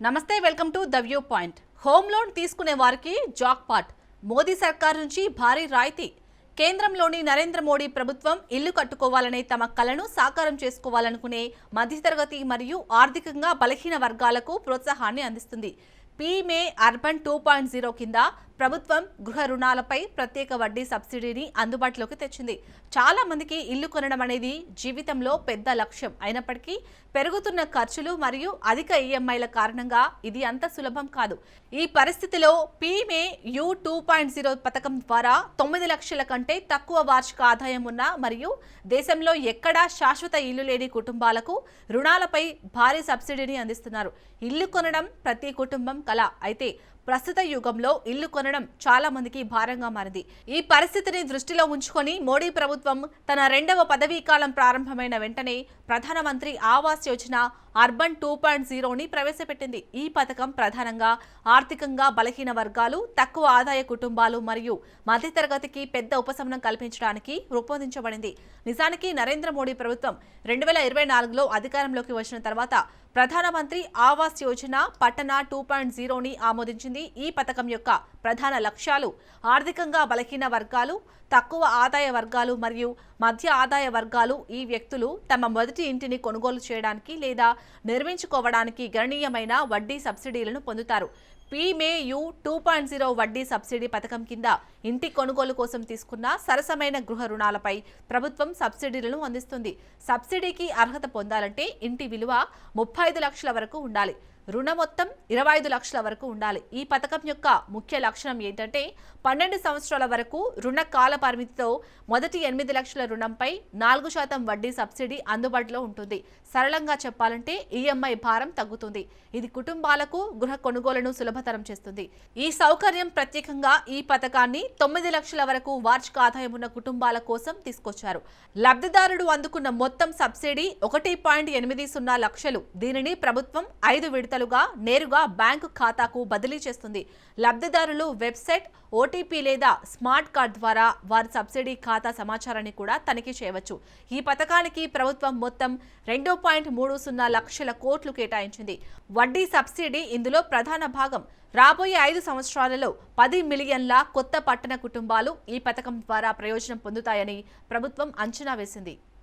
నమస్తే welcome to the view point. Home loan తీసుకునే వారికి జాక్పాట్ మోదీ సర్కార్ నుంచి భారీ రాయితీ. కేంద్రంలోని నరేంద్ర మోడీ ప్రభుత్వం ఇల్లు కట్టుకోవాలనే తమ కలను సాకారం చేసుకోవాలనుకునే మధ్యతరగతి మరియు ఆర్థికంగా బలహీన వర్గాలకు ప్రోత్సాహాన్ని అందిస్తుంది. PMAY urban two point zero కింద ప్రభుత్వం గృహ రుణాలపై ప్రత్యేక వడ్డీ సబ్సిడీని అందుబాటులోకి తెచ్చింది. చాలా మందికి ఇల్లు కొనడం అనేది జీవితంలో పెద్ద లక్ష్యం. అయినప్పటికీ పెరుగుతున్న ఖర్చులు మరియు అధిక ఈఎంఐల కారణంగా ఇది అంత సులభం కాదు. ఈ పరిస్థితిలో PMAY U two point zero పథకం ద్వారా తొమ్మిది లక్షల కంటే తక్కువ వార్షిక ఆదాయం ఉన్న మరియు దేశంలో ఎక్కడా శాశ్వత ఇల్లు లేని కుటుంబాలకు రుణాలపై భారీ సబ్సిడీని అందిస్తున్నారు. ఇల్లు కొనడం ప్రతి కుటుంబం కళ. అయితే ప్రస్తుత యుగంలో ఇల్లు కొనడం చాలా మందికి భారంగా మారింది. ఈ పరిస్థితిని దృష్టిలో ఉంచుకొని మోడీ ప్రభుత్వం తన రెండవ పదవీ కాలం ప్రారంభమైన వెంటనే ప్రధానమంత్రి Awas Yojana urban two point జీరోని ప్రవేశపెట్టింది. ఈ పథకం ప్రధానంగా ఆర్థికంగా బలహీన వర్గాలు తక్కువ ఆదాయ కుటుంబాలు మరియు మధ్యతరగతికి పెద్ద ఉపశమనం కల్పించడానికి రూపొందించబడింది. నిజానికి నరేంద్ర మోడీ ప్రభుత్వం రెండు వేల ఇరవై నాలుగులో అధికారంలోకి వచ్చిన తర్వాత ప్రధానమంత్రి ఆవాస్ యోజన పట్టణ టూ పాయింట్ జీరోని ఆమోదించింది. ఈ పథకం యొక్క ప్రధాన లక్ష్యాలు ఆర్థికంగా బలహీన వర్గాలు తక్కువ ఆదాయ వర్గాలు మరియు మధ్య ఆదాయ వర్గాలు. ఈ వ్యక్తులు తమ మొదటి ఇంటిని కొనుగోలు చేయడానికి లేదా నిర్మించుకోవడానికి గణనీయమైన వడ్డీ సబ్సిడీలను పొందుతారు. PMAY U two point zero వడ్డీ సబ్సిడీ పథకం కింద ఇంటి కొనుగోలు కోసం తీసుకున్న సరసమైన గృహ రుణాలపై ప్రభుత్వం సబ్సిడీలను అందిస్తుంది. సబ్సిడీకి అర్హత పొందాలంటే ఇంటి విలువ ముప్పై ఐదు లక్షల వరకు ఉండాలి. రుణ మొత్తం ఇరవై ఐదు లక్షల వరకు ఉండాలి. ఈ పథకం యొక్క ముఖ్య లక్షణం ఏంటంటే పన్నెండు సంవత్సరాల వరకు రుణ కాల పరిమితితో మొదటి ఎనిమిది లక్షల రుణంపై నాలుగు శాతం వడ్డీ సబ్సిడీ అందుబాటులో ఉంటుంది. సరళంగా చెప్పాలంటే ఈఎంఐ భారం తగ్గుతుంది. ఇది కుటుంబాలకు గృహ కొనుగోలును సులభతరం చేస్తుంది. ఈ సౌకర్యం ప్రత్యేకంగా ఈ పథకాన్ని తొమ్మిది లక్షల వరకు వార్షిక ఆదాయం ఉన్న కుటుంబాల కోసం తీసుకొచ్చారు. లబ్ధిదారుడు అందుకున్న మొత్తం సబ్సిడీ ఒకటి పాయింట్ ఎనిమిది సున్నా లక్షలు. దీనిని ప్రభుత్వం ఐదు విడతలుగా నేరుగా బ్యాంకు ఖాతాకు బదిలీ చేస్తుంది. లబ్ధిదారులు వెబ్సైట్ ఓటీపీ లేదా స్మార్ట్ కార్డ్ ద్వారా వారి సబ్సిడీ ఖాతా సమాచారాన్ని కూడా తనిఖీ చేయవచ్చు. ఈ పథకానికి ప్రభుత్వం మొత్తం రెండు పాయింట్ మూడు సున్నా లక్షల కోట్లు కేటాయించింది. వడ్డీ సబ్సిడీ ఇందులో ప్రధాన భాగం రాబోయే ఐదు సంవత్సరాలలో పది మిలియన్ల కొత్త పట్టణ కుటుంబాలు ఈ పథకం ద్వారా ప్రయోజనం పొందుతాయని ప్రభుత్వం అంచనా వేసింది.